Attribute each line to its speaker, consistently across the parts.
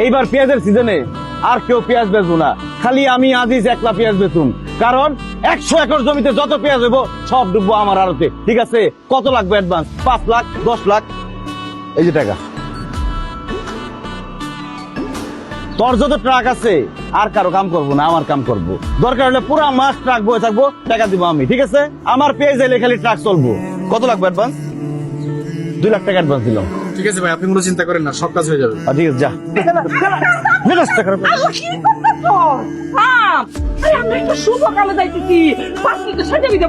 Speaker 1: এইবার পেঁয়াজের সিজনে আর কেউ পেঁয়াজ বেচবো না। খালি আমি আজিজ একলা পেঁয়াজ বেচুম। কারণ একশো একর জমিতে যত পেঁয়াজ হইব, সব ডুববো আমার আড়তে। ঠিক আছে? কত লাগবে অ্যাডভান্স পাঁচ লাখ, দশ লাখ? এই যে টাকা। তোর যত ট্রাক আছে, আর কারও কাম করব না, আমার কাম করব। দরকার হলে পুরো মাস ট্রাক বয়ে থাকব, টাকা দিব আমি, ঠিক আছে? আমার পেয়ে যাইলে খালি ট্রাক চলবো। কত লাগবে অ্যাডভান্স দুই লাখ টাকা অ্যাডভান্স দিলাম।
Speaker 2: ঠিক আছে ভাই আপনি কোনো চিন্তা করেন না সব কাজ হয়ে যাবে।
Speaker 1: ঠিক আছে যা।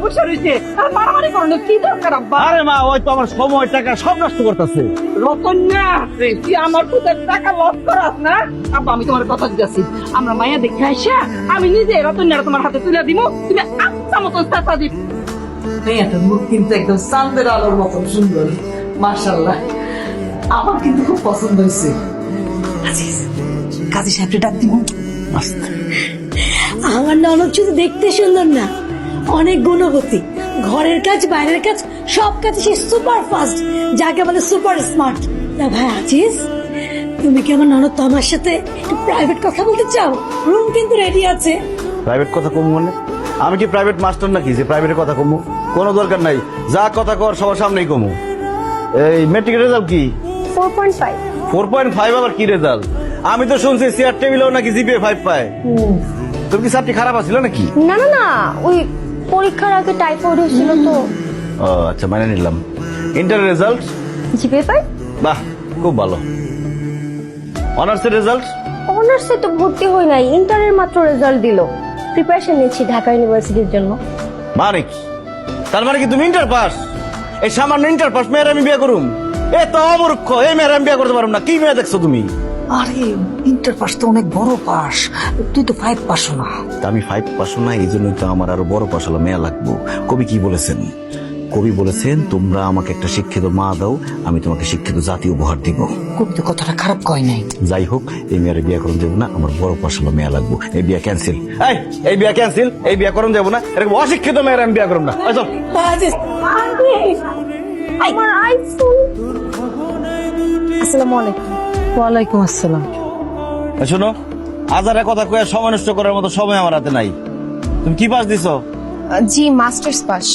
Speaker 3: বসে রয়েছে। আর মারামারি করানোর কি দরকার আব্বা?
Speaker 1: আরে মা ওই তো আমার সময় টাকা সব নষ্ট করতেছে।
Speaker 3: রতন না তুই আমার পুতের টাকা লস করাস না? আব্বা আমি তোমার কথা দিতেছি। আমরা মায়া দেখে আসা আমি নিজে রতন তোমার হাতে তুলে দিব তুমি আচ্ছা মতো চাচা দিব মেয়েটার মুখ কিন্তু একদম চান্দের আলোর মতো সুন্দর মার্শাল্লাহ আমার কিন্তু খুব পছন্দ হয়েছে। কাজী সাহেবকে ডাক দিব।
Speaker 4: আমার ননদ শুধু দেখতে সুন্দর না অনেক গুণবতী। ঘরের কাজ বাইরের কাজ সব কাজে সে সুপার ফাস্ট যাকে বলে সুপার স্মার্ট না ভাই আজিজ তুমি কি আমার ননদ তোমার সাথে একটু প্রাইভেট কথা বলতে চাও? রুম কিন্তু রেডি আছে।
Speaker 1: প্রাইভেট কথা কমু মানে? আমি কি প্রাইভেট মাস্টার নাকি যে প্রাইভেটের কথা কমু? কোনো দরকার নাই যা কথা কর সবার সামনেই কমু। এই মেট্রিক রেজাল্ট কি?
Speaker 5: Four point five.
Speaker 1: Four point five আবার কি রেজাল্ট আমি তো শুনছি চেয়ার টেবিলেও নাকি জিপিএ ফাইভ পায়। তোর কি সাবটি খারাপ আছিল নাকি?
Speaker 5: না না না ওই পরীক্ষার আগে টাইফয়েড হয়েছিল তো।
Speaker 1: ও আচ্ছা মানে নিলাম। ইন্টার রেজাল্ট
Speaker 5: জিপে পাই
Speaker 1: বাহ খুব ভালো। অনার্সের রেজাল্ট
Speaker 5: অনার্সে তো ভর্তি হই নাই ইন্টারের মাত্র রেজাল্ট দিল। প্রিপারেশন নিচ্ছি ঢাকা ইউনিভার্সিটির জন্য।
Speaker 1: মানে কি তার মানে কি তুমি ইন্টার পাস এই সামান্য ইন্টার পাস মেয়ের আমি বিয়ে করুম? এ তো অমূর্খ এই মেয়ের আমি বিয়ে করতে পারুম না। কি মেয়ে দেখছ তুমি?
Speaker 3: আরে ইন্টার পাস তো অনেক বড় পাস তুই তো ফাইভ পাস না।
Speaker 1: তা আমি ফাইভ পাসও না এই জন্যই তো আমার আরও বড় পাশ হলো মেয়া লাগবো। কবি কি বলেছেন? কবি বলেছেন তোমরা আমাকে একটা শিক্ষিত মা দাও আমি তোমাকে শিক্ষিত জাতি উপহার দিব।
Speaker 3: কবি তো কথাটা খারাপ কয় নাই।
Speaker 1: যাই হোক এই মেয়ের বিয়ে করুন যাব না আমার বড় হলো মেয়া লাগবো। এই বিয়ে ক্যান্সেল এই এই বিয়ে ক্যান্সেল এই বিয়ে করুন যাব না এরকম অশিক্ষিত মেয়ের আমি বিয়ে করুন না। চল।
Speaker 5: আমার আইফোন আসসালামু আলাইকুম।
Speaker 3: ওয়ালাইকুম আসসালাম।
Speaker 1: শোনো হাজারে কথা কয়ে সময় নষ্ট করার মতো সময় আমার হাতে নাই। তুমি কি পাস দিছো?
Speaker 5: জি মাস্টার্স পাস।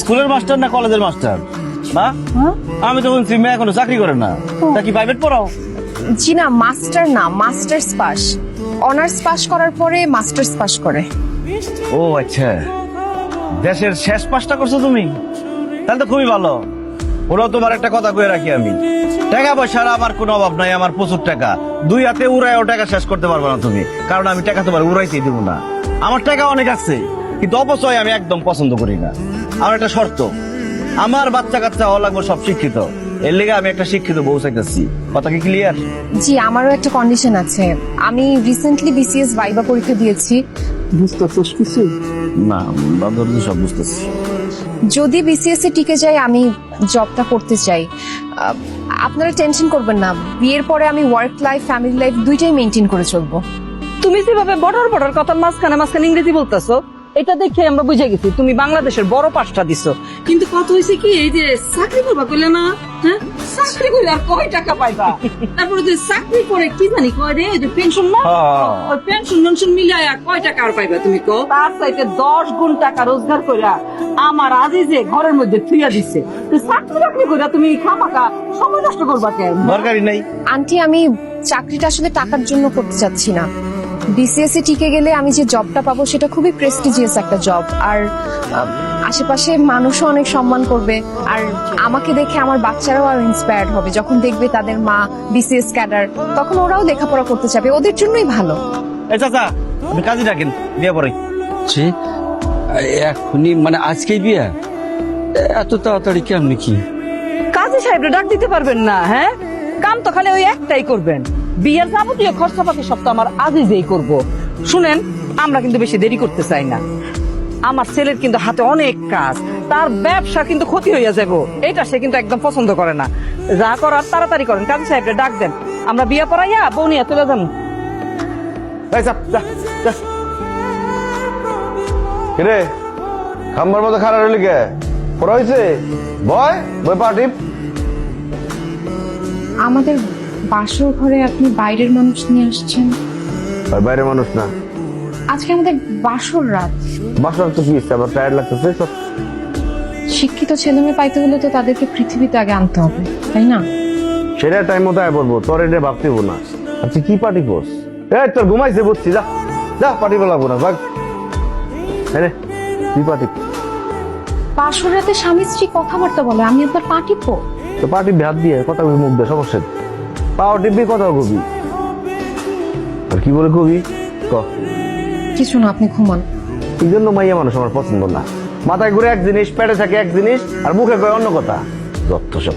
Speaker 1: স্কুলের মাস্টার না কলেজের মাস্টার? না আমি তো শুনছি মেয়ে এখনও চাকরি করে না। তা কি প্রাইভেট পড়াও?
Speaker 5: জি না মাস্টার না মাস্টার্স পাস। অনার্স পাস করার পরে মাস্টার্স পাস করে।
Speaker 1: ও আচ্ছা। দেশের শেষ পাসটা করছ তুমি? তাহলে তো খুবই ভালো। ওরা তোমার একটা কথা কয়ে রাখি আমি। টাকা পয়সার আমার কোনো অভাব নাই আমার প্রচুর টাকা। দুই হাতে উড়াইও টাকা শেষ করতে পারবে না তুমি কারণ আমি টাকা তোমার উড়াইতেই দেবো না। আমার টাকা অনেক আছে কিন্তু অপচয় আমি একদম পছন্দ করি না। আমার একটা শর্ত আমার বাচ্চা কাচ্চা হওয়া লাগবে সব শিক্ষিত। এর লেগে আমি একটা শিক্ষিত বউ চাইতেছি। কথা কি ক্লিয়ার
Speaker 5: জি আমারও একটা কন্ডিশন আছে। আমি রিসেন্টলি বিসিএস ভাইবা পরীক্ষা দিয়েছি।
Speaker 3: বুঝতেছিস কিছু?
Speaker 1: না বান্ধব সব বুঝতেছি।
Speaker 5: যদি বিসিএস এ টিকে যাই আমি জবটা করতে চাই। আপনারা টেনশন করবেন না। বিয়ের পরে আমি ওয়ার্ক লাইফ ফ্যামিলি লাইফ দুইটাই মেনটেন করে চলবো।
Speaker 3: তুমি যেভাবে বর্ডার বর্ডার কথা মাঝখানে মাঝখানে ইংরেজি বলতেছো এটা দেখে আমরা বুঝে গেছি তুমি বাংলাদেশের বড় পাশটা দিছো। কিন্তু কথা হয়েছে কি এই যে চাকরি করবা কইলে না? হ্যাঁ? চাকরি করলে আর কয় টাকা পাইবা? তারপরে যে চাকরি করে কি জানি কয় রে যে পেনশন না?
Speaker 1: হ্যাঁ।
Speaker 3: ওই পেনশন মেনশন মিলাইয়া কয় টাকা আর পাইবা তুমি কো তার চাইতে দশ গুণ টাকা রোজগার কইরা আমার আজিজে ঘরের মধ্যে থুইয়া দিছে। তো চাকরি বাকরি কইরা তুমি খামাকা সময় নষ্ট করবা কেন?
Speaker 1: দরকারই নাই।
Speaker 5: আন্টি আমি চাকরিটা আসলে টাকার জন্য করতে চাচ্ছি না। বিসিএস এ টিকে গেলে আমি যে জবটা পাবো সেটা খুবই প্রেস্টিজিয়াস একটা জব আর আশেপাশে মানুষও অনেক সম্মান করবে। আর আমাকে দেখে আমার বাচ্চারাও আর ইন্সপায়ার্ড হবে। যখন দেখবে তাদের মা বিসিএস ক্যাডার তখন ওরাও লেখাপড়া করতে চাবে। ওদের জন্যই ভালো।
Speaker 1: এই চাচা আপনি কাজী ডাকেন। বিয়ে পরে।
Speaker 6: সে এখনই মানে আজকেই বিয়ে? এত তাড়াতাড়ি কেমনি কি?
Speaker 3: কাজী সাহেবরা ডাক দিতে পারবেন না হ্যাঁ? কাম তো খালি ওই একটাই করবেন। বিয়ের যাবতীয় খরচাপাতি সব তো আমার আজিজেই করব। শুনেন আমরা কিন্তু বেশি দেরি করতে চাই না। আমার ছেলের কিন্তু হাতে অনেক কাজ তার ব্যবসা কিন্তু ক্ষতি হইয়া যাব এটা সে কিন্তু একদম পছন্দ করে না। যা করার তাড়াতাড়ি করেন কাজী সাহেবরা ডাক দেন। আমরা বিয়ে পড়াইয়া বউনিয়া তুলে যাব।
Speaker 1: এই চাপ যা যা। খাম্বার মতো খারাপ হইলি কে? পড়া হয়েছে বয় বই পাটি
Speaker 5: আমাদের বাসর ঘরে আপনি বাইরের মানুষ নিয়ে আসছেন?
Speaker 1: আর বাইরে মানুষ না।
Speaker 5: আজকে আমাদের বাসর রাত।
Speaker 1: বাসার তো কি আমার টায়ার লাগতেছে? সব
Speaker 5: শিক্ষিত ছেলে মেয়ে পাইতে হলে তো তাদেরকে পৃথিবীতে আগে আনতে হবে তাই না?
Speaker 1: সেটা টাইম মতো আয় বলব তোর এটা ভাবতেব না। আচ্ছা কি পার্টি করস? এই তোর ঘুমাইছে বুঝছি যা। যা পার্টি বলাবো না ভাগ। নে, কি পার্টি
Speaker 5: বাসর রাতে স্বামী স্ত্রী কথাবার্তা বলে আমি আপনার পার্টি টিপবো
Speaker 1: তো পার্টি হাত দিয়ে কথা মুখ দিয়ে সমস্যা? পাও টিপবি কথা কবি? আর কি বলে কবি? ক।
Speaker 5: কিছু না আপনি ঘুমান।
Speaker 1: এই জন্য মাইয়া মানুষ আমার পছন্দ না। মাথায় ঘুরে এক জিনিস পেটে থাকে এক জিনিস আর মুখে কয় অন্য কথা। যত সব।